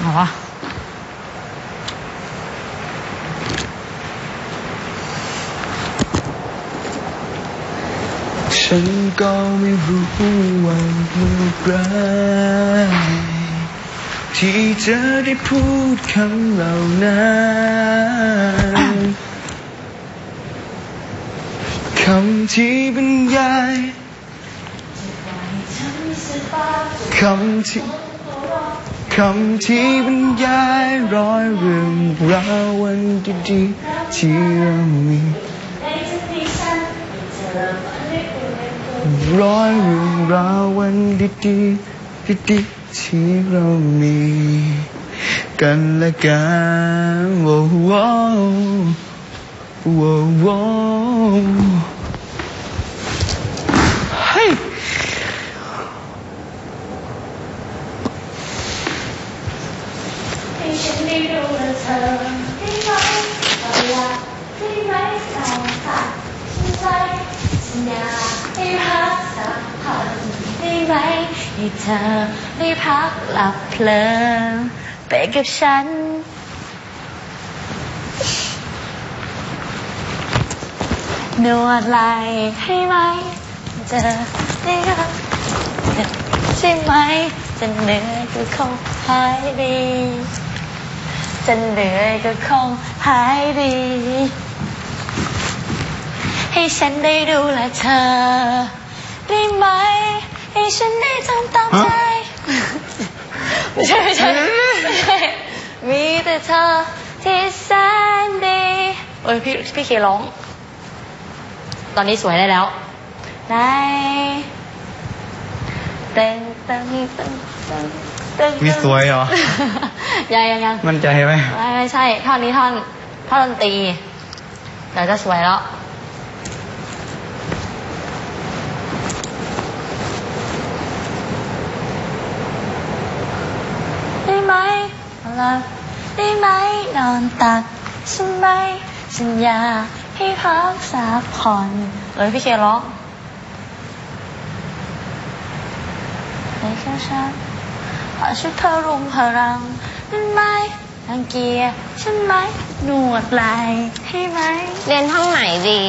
เหรอวะฉันก็ไม่รู้ว่าเมื่อไหรที่เธอได้พูดคำเหล่านั้นคำที่บรรยายคำที่ คำที่บรรยายร้อยเรื่องราววันดีๆที่เรามีร้อยเรื่องราววันดีๆดีๆที่เรามี กันและกันโว้โว้โว้โว้เฮ้ย ให้ฉัน ได้รู้ว่าเธอได้ไหมเอาละได้ไหมเราค่ะฉันใจสัญญาให้รักสักพันได้ไหมให้เธอได้พักหลับเพลินไปกับฉันนวดไหลให้ไหมเจอได้รักใช่ไหมจะเหนื่อยก็คงหายดี จะเหนื่อยก็คงหายดี ให้ฉันได้ดูแลเธอ ได้ไหม ให้ฉันได้ทำตามใจ ไม่ใช่ไม่ใช่ไม่ใช่ มีแต่เธอที่แสนดีโอ้ยพี่พี่เคร้อง ตอนนี้สวยได้แล้วใน เต้นเต้นเต้นเต้นเต้นมีสวยเหรอ ยังยังยังมั่นใจไหมไม่ไม่ใช่ท่อนนี้ท่อนท่อนดนตรีเดี๋ยวจะสวยแล้ว ได้ไหมหลับได้ไหมนอนตักฉันไหมสัญญาให้พักสักผ่อนเอ้ยพี่เคร้อง ในแค่ฉันขอชุดเธอรุมพลังนั่นไหมรังเกียจฉันไหมหนวดไหลให้ไหม เรียนห้องไหนดี